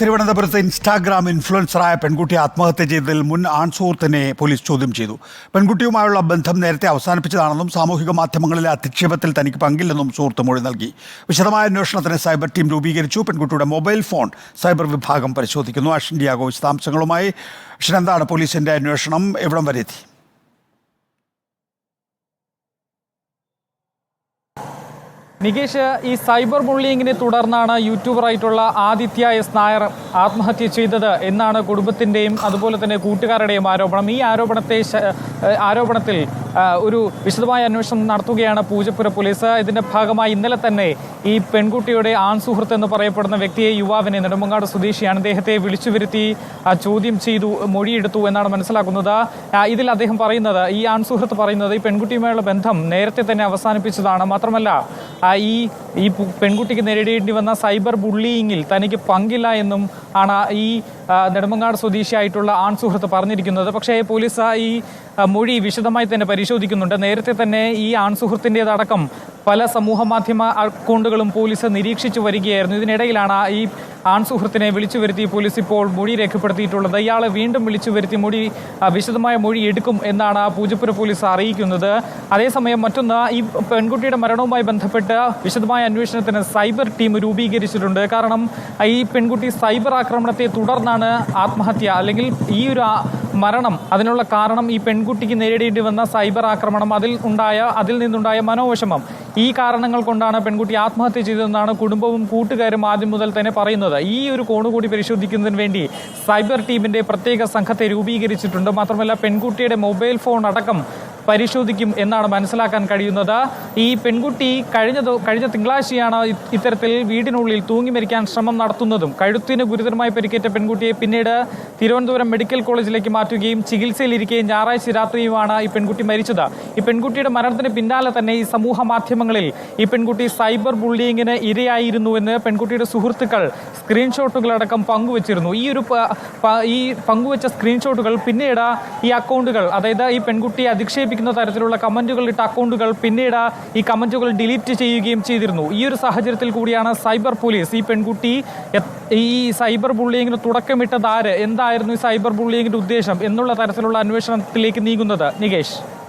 തിരുവനന്തപുരത്ത് ഇൻസ്റ്റാഗ്രാം ഇൻഫ്ലുവൻസറായ പെൺകുട്ടി ആത്മഹത്യ ചെയ്തതിൽ മുൻ ആൺസുഹൃത്തിനെ പോലീസ് ചോദ്യം ചെയ്തു. പെൺകുട്ടിയുമായുള്ള ബന്ധം നേരത്തെ അവസാനിപ്പിച്ചതാണെന്നും സാമൂഹിക മാധ്യമങ്ങളിലെ അധിക്ഷേപത്തിൽ തനിക്ക് പങ്കില്ലെന്നും സുഹൃത്ത് മൊഴി നൽകി. വിശദമായ അന്വേഷണത്തിന് സൈബർ ടീം രൂപീകരിച്ചു. പെൺകുട്ടിയുടെ മൊബൈൽ ഫോൺ സൈബർ വിഭാഗം പരിശോധിക്കുന്നു. അഷിൻ വിശദാംശങ്ങളുമായി. അഷിൻ എന്താണ് പോലീസിന്റെ അന്വേഷണം? എവിടം വരെ എത്തി? നികേഷ് ഈ സൈബർ ബുള്ളിങ്ങിനെ തുടർന്നാണ് യൂട്യൂബറായിട്ടുള്ള ആദിത്യ എസ് നായർ ആത്മഹത്യ ചെയ്തത് എന്നാണ് കുടുംബത്തിന്റെയും അതുപോലെ തന്നെ കൂട്ടുകാരുടെയും ആരോപണം. ഈ ആരോപണത്തെ ആരോപണത്തിൽ ഒരു വിശദമായ അന്വേഷണം നടത്തുകയാണ് പൂജപ്പുര പോലീസ്. ഇതിന്റെ ഭാഗമായി ഇന്നലെ തന്നെ ഈ പെൺകുട്ടിയുടെ ആൺ സുഹൃത്ത് എന്ന് പറയപ്പെടുന്ന വ്യക്തിയെ യുവാവിനെ നെടുമങ്ങാട് സ്വദേശിയാണ് അദ്ദേഹത്തെ വിളിച്ചു വരുത്തി ചോദ്യം ചെയ്തു മൊഴിയെടുത്തു എന്നാണ് മനസ്സിലാക്കുന്നത്. ഇതിൽ അദ്ദേഹം പറയുന്നത് ഈ ആൺ സുഹൃത്ത് പറയുന്നത് ഈ പെൺകുട്ടിയുമായുള്ള ബന്ധം നേരത്തെ തന്നെ അവസാനിപ്പിച്ചതാണ്. മാത്രമല്ല ഈ ഈ പെൺകുട്ടിക്ക് നേരിടേണ്ടി വന്ന സൈബർ ബുള്ളിയിങ്ങിൽ തനിക്ക് പങ്കില്ല എന്നും ആണ് ഈ നെടുമങ്ങാട് സ്വദേശിയായിട്ടുള്ള ആൺ സുഹൃത്ത് പറഞ്ഞിരിക്കുന്നത്. പക്ഷേ പോലീസ് ഈ മൊഴി വിശദമായി തന്നെ പരിശോധിക്കുന്നുണ്ട്. നേരത്തെ തന്നെ ഈ ആൺ സുഹൃത്തിന്റെതടക്കം പല സമൂഹ മാധ്യമ അക്കൗണ്ടുകളും പോലീസ് നിരീക്ഷിച്ചു വരികയായിരുന്നു. ഇതിനിടയിലാണ് ഈ ആൺ സുഹൃത്തിനെ വിളിച്ചു വരുത്തി പോലീസ് ഇപ്പോൾ മൊഴി രേഖപ്പെടുത്തിയിട്ടുള്ളത്. ഇയാളെ വീണ്ടും വിളിച്ചു വരുത്തി മൊഴി വിശദമായ മൊഴി എടുക്കും എന്നാണ് പൂജപ്പുര പോലീസ് അറിയിക്കുന്നത്. അതേസമയം മറ്റൊന്ന് ഈ പെൺകുട്ടിയുടെ മരണവുമായി ബന്ധപ്പെട്ട് വിശദമായ അന്വേഷണത്തിന് സൈബർ ടീം രൂപീകരിച്ചിട്ടുണ്ട്. കാരണം ഈ പെൺകുട്ടി സൈബർ ആക്രമണത്തെ തുടർന്നാണ് ആത്മഹത്യ അല്ലെങ്കിൽ ഈ ഒരു മരണം. അതിനുള്ള കാരണം ഈ പെൺകുട്ടിക്ക് നേരിടേണ്ടി വന്ന സൈബർ ആക്രമണം. അതിൽ ഉണ്ടായ അതിൽ നിന്നുണ്ടായ മനോവിഷമം. ഈ കാരണങ്ങൾ കൊണ്ടാണ് പെൺകുട്ടി ആത്മഹത്യ ചെയ്തതെന്നാണ് കുടുംബവും കൂട്ടുകാരും ആദ്യം മുതൽ തന്നെ പറയുന്നത്. ഈ ഒരു കോണുകൂടി പരിശോധിക്കുന്നതിന് വേണ്ടി സൈബർ ടീമിന്റെ പ്രത്യേക സംഘത്തെ രൂപീകരിച്ചിട്ടുണ്ട്. മാത്രമല്ല പെൺകുട്ടിയുടെ മൊബൈൽ ഫോൺ അടക്കം പരിശോധിക്കും എന്നാണ് മനസ്സിലാക്കാൻ കഴിയുന്നത്. ഈ പെൺകുട്ടി കഴിഞ്ഞ കഴിഞ്ഞ തിങ്കളാഴ്ചയാണ് ഇത്തരത്തിൽ വീടിനുള്ളിൽ തൂങ്ങി മരിക്കാൻ ശ്രമം നടത്തുന്നതും കഴുത്തിന് ഗുരുതരമായി പരിക്കേറ്റ പെൺകുട്ടിയെ പിന്നീട് തിരുവനന്തപുരം മെഡിക്കൽ കോളേജിലേക്ക് മാറ്റുകയും ചികിത്സയിലിരിക്കുകയും ഞായറാഴ്ച രാത്രിയുമാണ് ഈ പെൺകുട്ടി മരിച്ചത്. ഈ പെൺകുട്ടിയുടെ മരണത്തിന് പിന്നാലെ തന്നെ ഈ സമൂഹ മാധ്യമങ്ങളിൽ ഈ പെൺകുട്ടി സൈബർ ബുള്ളിയിങ്ങിന് ഇരയായിരുന്നുവെന്ന് പെൺകുട്ടിയുടെ സുഹൃത്തുക്കൾ സ്ക്രീൻഷോട്ടുകളടക്കം പങ്കുവച്ചിരുന്നു. ഈ ഒരു ഈ പങ്കുവച്ച സ്ക്രീൻഷോട്ടുകൾ പിന്നീട് ഈ അക്കൗണ്ടുകൾ അതായത് ഈ പെൺകുട്ടിയെ അധിക്ഷേപിക്കുന്ന തരത്തിലുള്ള കമന്റുകൾ ഇട്ട അക്കൗണ്ടുകൾ പിന്നീട് ഈ കമന്റുകൾ ഡിലീറ്റ് ചെയ്യുകയും ചെയ്തിരുന്നു. ഈ ഒരു സാഹചര്യത്തിൽ കൂടിയാണ് സൈബർ പോലീസ് ഈ പെൺകുട്ടി ഈ സൈബർ ബുള്ളിങ്ങിന് തുടക്കമിട്ടത് ആര്? എന്തായിരുന്നു ഈ സൈബർ ബുള്ളിങ്ങിന്റെ ഉദ്ദേശം എന്നുള്ള തരത്തിലുള്ള അന്വേഷണത്തിലേക്ക് നീങ്ങുന്നത്? നികേഷ്.